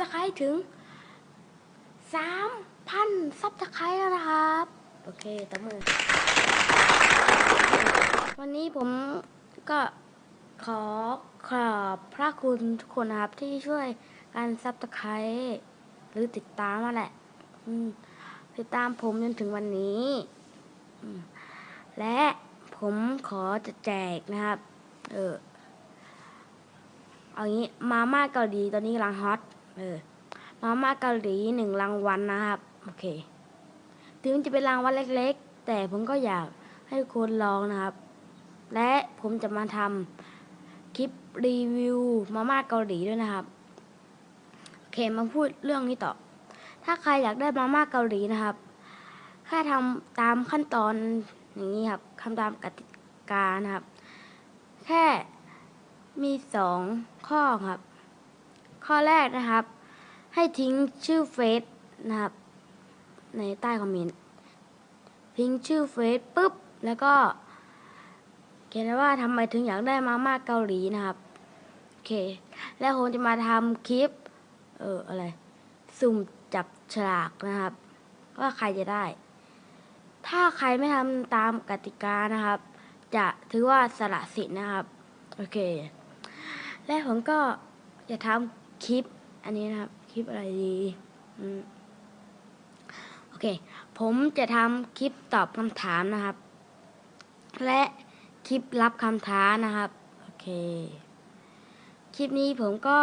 ตะไคร้ถึงสามพันซับตะไคร้แล้วนะครับ โอเคตบมือ วันนี้ผมก็ขอขอบพระคุณทุกคนนะครับ ที่ช่วยการซับตะไคร้หรือติดตามมาแหละติดตามผมจนถึงวันนี้ และผมขอจะแจกนะครับ เออเอางี้มาม่าเกาหลีตอนนี้กำลังฮอต เออมาม่าเกาหลีหนึ่งรางวัลนะครับ โอเค ถึงจะเป็นรางวัลเล็ก ๆ แต่ผมก็อยากให้ทุกคนลองนะครับ และผมจะมาทำคลิปรีวิวมาม่าเกาหลีด้วยนะครับ โอเคมาพูดเรื่องนี้ต่อ ถ้าใครอยากได้มาม่าเกาหลีนะครับแค่ทำตามขั้นตอนอย่างนี้ครับทำตามกติกานะครับ แค่มีสองข้อครับ ข้อแรกนะครับ ให้ทิ้งชื่อเฟซนะครับ ในใต้คอมเมนต์ทิ้งชื่อเฟซปุ๊บ แล้วก็เขียนว้ว่าทำไมถึงอยากได้มาม่าเกาหลีนะครับโอเค แล้วผมจะมาทำคลิป เอออะไร สุ่มจับฉลากนะครับ ว่าใครจะได้ ถ้าใครไม่ทำตามกติกานะครับ จะถือว่าสละสิทธิ์นะครับ โอเค และผมก็จะทำ คลิป อันนี้นะครับ คลิปอะไรดีอืมโอเค ผมจะทำคลิปตอบคำถามนะครับ และคลิปรับคำท้านะครับ โอเค คลิปนี้ผมก็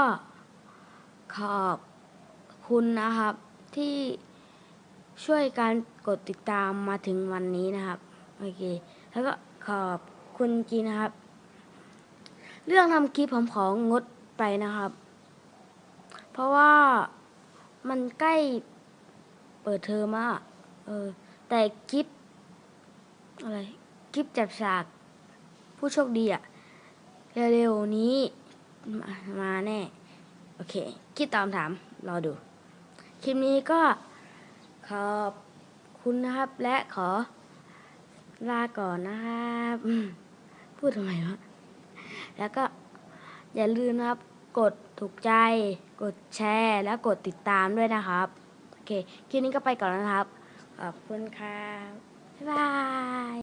ขอบคุณนะครับที่ช่วยการกดติดตามมาถึงวันนี้นะครับ โอเค แล้วก็ขอบคุณจริงนะครับ เรื่องทำคลิปผมของงดไปนะครับ เพราะว่ามันใกล้เปิดเทอมอะเออ แต่คลิปอะไร คลิปจับฉาก ผู้โชคดีอะเร็วๆนี้มามาแน่ โอเค คิดตามถาม รอดู คลิปนี้ก็ขอบคุณนะครับ และขอ ลาก่อนนะครับ พูดทำไมวะ แล้วก็อย่าลืมนะครับ กดถูกใจ กดแชร์แล้วกดติดตามด้วยนะครับ โอเค คลิปนี้ก็ไปก่อนนะครับ ขอบคุณครับ บ๊ายบาย